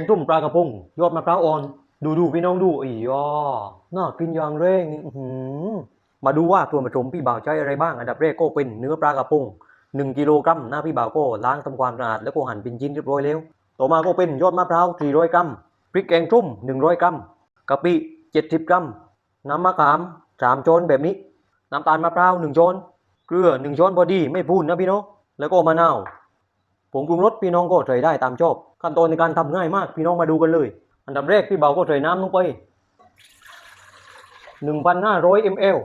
งจุ่มปลากระพงยอดมะพร้าวอ่อน ดูดูพี่น้องดูอีย่อน่ากินอย่างแรงนี่อื้อหือมาดูว่าตัวผสมพี่บ่าวใช้อะไรบ้างอันดับแรกก็เป็นเนื้อปลากระพงหนึ่งกิโลกรัมหน้าพี่บ่าวก็ล้างทำความสะอาดแล้วก็หั่นเป็นชิ้นเรียบร้อยแล้ว ต่อมาก็เป็นยอดมะพร้าว400 กรัมพริกแกงจุ่ม100 กรัมกะปิ70 กรัม น้ำมะขาม3ช้อนแบบนี้ น้ำตาลมะพร้าว1ช้อน เกลือ 1 ช้อนพอดีไม่พูนนะพี่น้องแล้วก็มะนาว ผงปรุงรสพี่น้องก็ใส่ได้ตามชอบ ขั้นตอนในการทำง่ายมากพี่น้องมาดูกันเลย อันดับแรกพี่เบาก็ใส่น้ำลงไป1,500 ml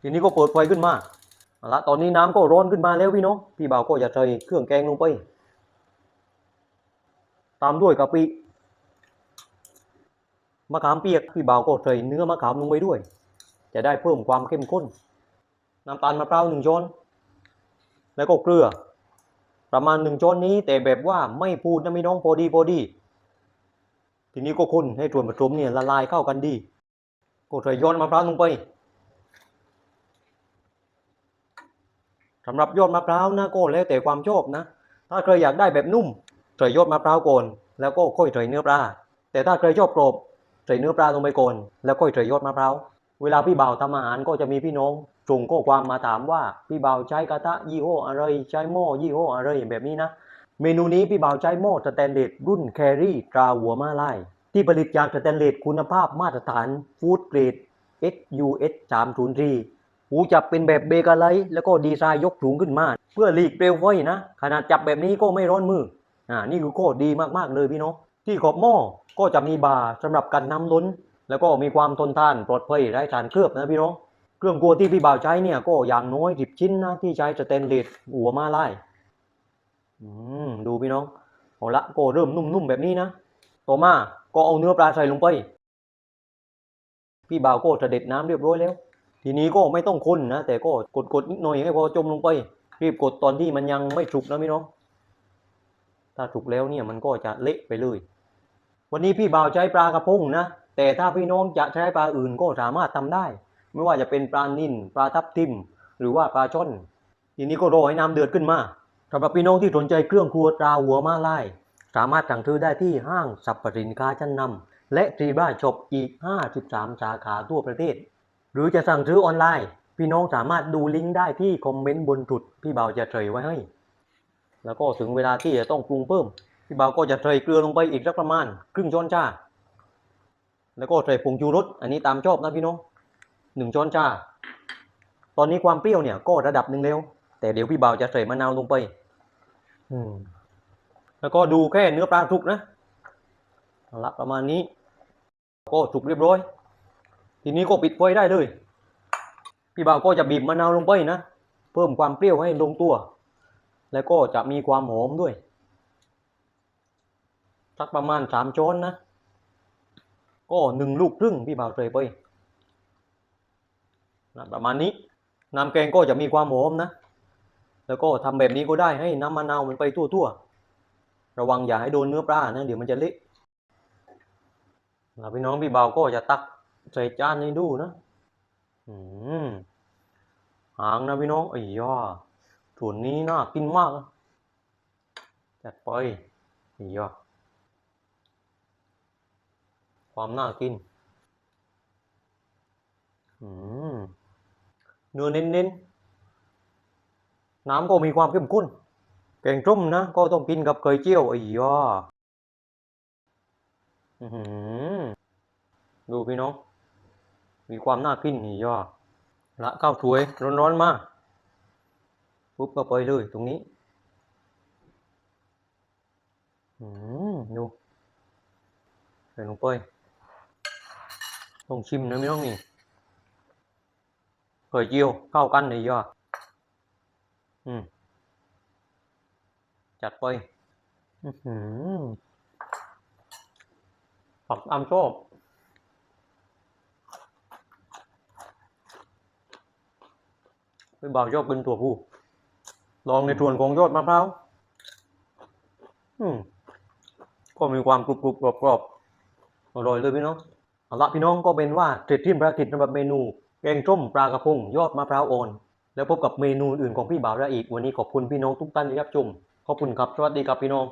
ทีนี้ก็เปิดไฟขึ้นมาละตอนนี้น้ำก็ร้อนขึ้นมาแล้วพี่น้องพี่เบาก็จะใส่เครื่องแกงลงไป ตามด้วยกะปิมะขามเปียกพี่เบาก็ใส่เนื้อมะขามลงไปด้วย จะได้เพิ่มความเข้มข้น น้ำตาลมะพร้าวหนึ่งช้อน แล้วก็เกลือ ประมาณหนึ่งช้อนนี้ แต่แบบว่าไม่พูดนะพี่น้องพอดีพอดี ทีนี้ก็คนให้ส่วนผสมเนี่ยละลายเข้ากันดี ก็ใส่ยอดมะพร้าวลงไปสำหรับยอดมะพร้าวนะก็แล้วแต่ความชอบนะ ถ้าใครอยากได้แบบนุ่มใส่ยอดมะพร้าวก่อนแล้วก็ค่อยใส่เนื้อปลาแต่ถ้าใครชอบกรอบใส่เนื้อปลาลงไปก่อนแล้วค่อยใส่ยอดมะพร้าว เวลาพี่บ่าวทำอาหารก็จะมีพี่น้องส่งข้อความมาถามว่าพี่บ่าวใช้กระทะยี่ห้ออะไรใช้หม้อยี่ห้ออะไรแบบนี้นะ เมนูนี้พี่บ่าวใช้หม้อสแตนเลสรุ่นแครี่ตราหัวมาลายที่ผลิตจากสแตนเลสคุณภาพมาตรฐานฟู้ดเกรด SUS 304หูจับเป็นแบบเบเกอร์ไลท์แล้วก็ดีไซน์ยกสูงขึ้นมา เพื่อหลีกเปลวไฟนะ ขนาดจับแบบนี้ก็ไม่ร้อนมืออ่านี่คือโคตรดีมากๆเลยพี่น้องที่ขอบหม้อก็จะมีบาร์สำหรับกันน้ำล้น แล้วก็มีความทนทานปลอดภัยไร้สารเคลือบนะพี่น้องเครื่องครัวที่พี่บ่าวใช้เนี่ยก็อย่างน้อยสิบชิ้นนะที่ใช้สแตนเลสหัวมาไลายอืมดูพี่น้องเอาละก็เริ่มนุ่มๆแบบนี้นะต่อมาก็เอาเนื้อปลาใส่ลงไป พี่บ่าวก็จะเด็ดน้ำเรียบร้อยแล้ว ทีนี้ก็ไม่ต้องคนนะแต่ก็กดๆนิดหน่อยให้พอจมลงไป รีบกดตอนที่มันยังไม่สุกนะพี่น้องถ้าสุกแล้วเนี่ยมันก็จะเละไปเลย วันนี้พี่บ่าวใช้ปลากระพงนะ แต่ถ้าพี่น้องจะใช้ปลาอื่นก็สามารถทำได้ ไม่ว่าจะเป็นปลานิ่นปลาทับทิม หรือว่าปลาช่อนทีนี้ก็รอให้น้ำเดือดขึ้นมาสำหรับพี่น้องที่สนใจเครื่องครัวตราหัวมาลายสามารถสั่งซื้อได้ที่ห้างสรรพสินค้าชั้นนำและทีบ้าช็อปอีก 53 สาขาทั่วประเทศ หรือจะสั่งซื้อออนไลน์ พี่น้องสามารถดูลิงก์ได้ที่คอมเมนต์บนจุดพี่เบาจะเฉยไว้ให้ แล้วก็ถึงเวลาที่จะต้องปรุงเพิ่ม พี่เบาก็จะใส่เกลือลงไปอีกสักประมาณ ครึ่งช้อนชา แล้วก็ใส่ผงชูรสอันนี้ตามชอบนะพี่น้องหนึ่งช้อนชา ตอนนี้ความเปรี้ยวเนี่ยก็ระดับหนึ่งแล้ว แต่เดี๋ยวพี่เบาวจะใส่มะนาวลงไป อืม แล้วก็ดูแค่เนื้อปลาสุกนะละประมาณนี้ ก็สุกเรียบร้อย ทีนี้ก็ปิดไฟได้เลย พี่บ่าวก็จะบีบมะนาวลงไปนะ เพิ่มความเปรี้ยวให้ลงตัว แล้วก็จะมีความหอมด้วยสักประมาณสามช้อนนะ ก็หนึ่งลูกครึ่งพี่บ่าวใส่ไปนะประมาณนี้น้ำแกงก็จะมีความหอมนะ แล้วก็ทำแบบนี้ก็ได้ให้น้ำมะนาวมันไปทั่วๆ ระวังอย่าให้โดนเนื้อปลานะเดี๋ยวมันจะเละแล้วพี่น้องพี่บ่าวก็จะตักใส่จานให้ดูนะอืมหางนะพี่น้องไอ้ย่าส่วนนี้น่ากินมากจัดไปไอ้ย่า ความน่ากิน อืมเนื้อเน้นๆ น้ำก็มีความเข้มข้นแกงส้มนะ ก็ต้องกินกับไข่เจียวไอ้ย่าอื้อหือดูพี่น้อง มีความน่ากินนี่ย่อละข้าวสวยร้อนๆมาปุ๊บก็ไปเลยตรงนี้อืมดูใส่ลงไป ต้องชิมนะไม่ต้องนี่เผยเจียวเข้ากันนี่ย่ออืมจัดไปอือหือผักตามชอบพี่บ่าวยอดเป็นตัวผู้ลองในส่วนของยอดมะพร้าวอืมก็มีความกรุบกรุบกรอบกรอบอร่อยเลยพี่น้อง เอาละพี่น้องก็เป็นว่าเสร็จที่ภารกิจสำหรับเมนู แกงส้มปลากระพงยอดมะพร้าวอ่อน แล้วพบกับเมนูอื่นของพี่บ่าวได้อีก วันนี้ขอบคุณพี่น้องทุกท่านที่รับชม ขอบคุณครับ สวัสดีครับพี่น้อง